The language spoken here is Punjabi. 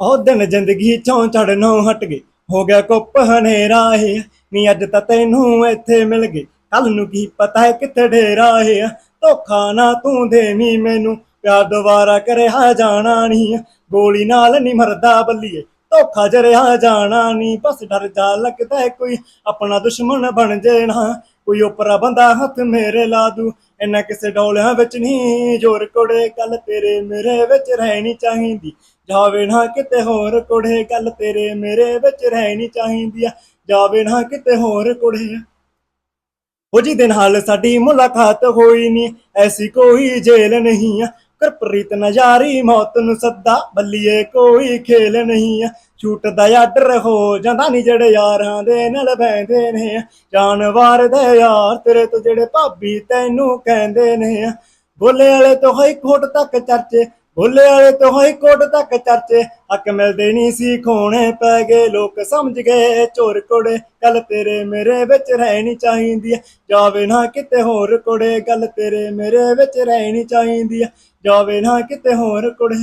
ਉਹ ਦਿਨ ਜ਼ਿੰਦਗੀ ਚੋਂ ਚੜਨੋਂ ਹਟ ਗਏ ਹੋ ਗਿਆ ਕੁੱਪ ਹਨੇਰਾ ਏ ਨੀ ਅੱਜ ਤਾਂ ਤੈਨੂੰ ਇੱਥੇ ਮਿਲ ਗਏ ਕੱਲ ਨੂੰ ਕੀ ਪਤਾ ਹੈ ਕਿੱਥੇ ਡੇਰਾ ਏ ਧੋਖਾ ਨਾ ਤੂੰ ਦੇਵੀਂ ਮੈਨੂੰ। ਪਿਆਰ ਦੁਬਾਰਾ ਕਰਿਆ ਜਾਣਾ ਨਹੀਂ ਗੋਲੀ ਨਾਲ ਨਹੀਂ ਮਰਦਾ ਬੱਲੀਏ। ਧੋਖਾ ਜਰਿਆ ਜਾਣਾ ਨਹੀਂ ਬਸ ਡਰ ਜਾ ਲੱਗਦਾ ਕੋਈ। ਆਪਣਾ ਦੁਸ਼ਮਣ ਬਣ ਜਾਣਾ ਕੋਈ ਉਪਰਾ ਬੰਦਾ ਹੱਥ ਮੇਰੇ ਲਾ ਦੂ। ਇੰਨਾ ਕਿਸੇ ਡੋਲਿਆਂ ਵਿੱਚ ਨਹੀਂ ਜੋਰ ਕੋੜੇ ਕੱਲ ਤੇਰੇ ਮੇਰੇ ਵਿੱਚ ਰਹਿਣੀ ਚਾਹੀਦੀ। ਜਾਵੇ ਨਾ ਕਿਤੇ ਹੋਰ ਕੋੜੇ ਕੱਲ ਤੇਰੇ ਮੇਰੇ ਵਿੱਚ ਰਹਿਣੀ ਚਾਹੀਦੀ ਆ। ਜਾਵੇ ਨਾ ਕਿਤੇ ਹੋਰ ਕੋੜੇ। ਉਹ ਜੀ ਦਿਨ ਹਾਲ ਸਾਡੀ ਮੁਲਾਕਾਤ ਹੋਈ ਨਹੀਂ ਐਸੀ ਕੋਈ ਜੇਲ ਨਹੀਂ ਆ। ਕਰਪ੍ਰੀਤ ਨਜ਼ਾਰੀ ਮੌਤ ਨੂੰ ਸੱਦਾ। ਬੱਲੀਏ ਕੋਈ ਖੇਲ ਨਹੀਂ ਆ। ਛੂਟਦਾ ਆ ਡਰ ਹੋ ਜਾਂਦਾ ਨਹੀਂ ਜਿਹੜੇ ਯਾਰਾਂ ਦੇ ਨਾਲ ਬੈਂਦੇ ਨੇ ਜਾਨਵਾਰ ਦੇ ਯਾਰ ਤੇਰੇ ਤੋਂ ਜਿਹੜੇ ਭਾਬੀ ਤੈਨੂੰ ਕਹਿੰਦੇ ਨੇ ਬੋਲੇ ਵਾਲੇ ਤੋਂ ਹਾਈ ਕੋਟ ਤੱਕ ਚਰਚੇ। ਬੋਲੇ ਵਾਲੇ ਤੋਂ ਹਾਈ ਕੋਟ ਤੱਕ ਚਰਚੇ, ਹੱਕ ਮਿਲਦੇ ਨਹੀਂ ਸੀ, ਖੋਣੇ ਪੈ ਗਏ, ਲੋਕ ਸਮਝ ਗਏ, ਚੋਰ ਕੋੜੇ, ਗੱਲ ਤੇਰੇ ਮੇਰੇ ਵਿੱਚ ਰਹਿਣੀ ਚਾਹੀਦੀ ਹੈ ਜਾਵੇ ਨਾ ਕਿਤੇ ਹੋਰ ਕੋੜੇ, ਗੱਲ ਤੇਰੇ ਮੇਰੇ ਵਿੱਚ ਰਹਿਣੀ ਚਾਹੀਦੀ ਹੈ ਜਾਵੇ ਨਾ ਕਿਤੇ ਹੋਰ ਕੋੜੇ।